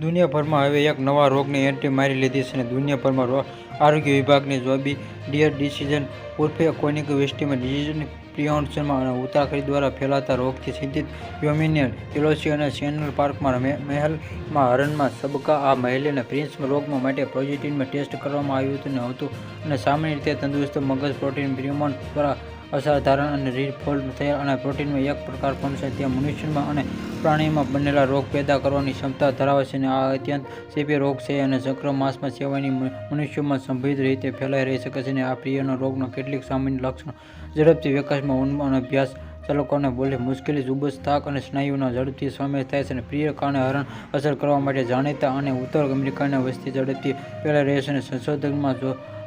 દુનિયાભરમાં હવે એક નવા રોગની એન્ટ્રી મારી લીધી છે અને દુનિયાભરમાં આરોગ્ય વિભાગની જોબી ડિયર ડિસિઝન ઉર્ફે કોનિક વેસ્ટીમાં ડિસીઝની પ્રિયોન્સનમાં અને ઉત્તરાખંડ દ્વારા ફેલાતા રોગથી ચિંતિત યોમિનિયલ તુલસી અને સેનલ પાર્કમાં મહેલમાં હરણમાં સબકા આ મહિલાને પ્રિન્સ રોગમાં માટે પોઝિટિવમાં ટેસ્ટ કરવામાં આવ્યું હતું ને હતું. અને સામાન્ય રીતે તંદુરસ્ત મગજ પ્રોટીન પ્રિયમન દ્વારા અસાધારણ અને રીફોલ્ડ થયેલ અને પ્રોટીનમાં એક પ્રકાર પણ છે તે મનુષ્યમાં અને પ્રાણીમાં બનેલા રોગ પેદા કરવાની ક્ષમતા ધરાવે છે અને આ અત્યંત ચેપી રોગ છે અને ચક્ર માંસમાં સેવાની મનુષ્યમાં સંભવિત રીતે ફેલાઈ રહી શકે છે અને આ પ્રિયનો રોગના કેટલીક સામાન્ય લક્ષણો ઝડપથી વિકાસમાં ઉન્મ, અને અભ્યાસ ચાલકોને બોલે. મુશ્કેલી ઝુંબશ થાક અને સ્નાયુના ઝડપથી સમાવેશ થાય છે અને પ્રિય કારણે હરણ અસર કરવા માટે જાણીતા અને ઉત્તર અમેરિકાના વસ્તી ઝડપથી ફેલાઈ રહી છે અને સંશોધનમાં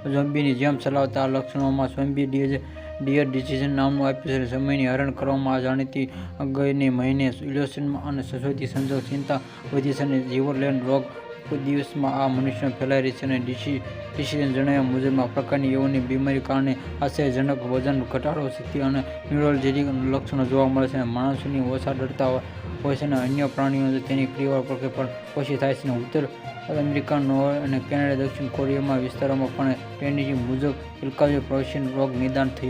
ઝોમ્બીની જેમ ચલાવતા આ લક્ષણોમાં ઝોમ્બી ડિયર ડિયર ડિસિઝન નામનું આપ્યું છે સમયની હરણ કરવામાં જાણીતી ગયને મહિને ઇલેક્શનમાં અને સંશોધિત સંજોગ ચિંતા વધી છે અને જીવલેણ રોગ દિવસમાં આ મનુષ્ય ફેલાઈ રહી છે અને ડિસી ડિસિઝન જણાવ્યા મુજબ આ પ્રકારની યોગની બીમારી કારણે આશ્ચર્યજનક વજન ઘટાડો શક્તિ અને ન્યુરોલોજીક લક્ષણો જોવા મળે છે અને માણસોની ઓછા ડરતા હોય છે અને અન્ય પ્રાણીઓ તેની ક્રિયા પ્રત્યે પણ ઓછી થાય છે. અને ઉત્તર અમેરિકા, નોર્વે અને કેનેડા, દક્ષિણ કોરિયામાં વિસ્તારોમાં પણ ટ્રેનિંગ મુજબ ઇલ્કાવી પ્રવેશન રોગ નિદાન થયું.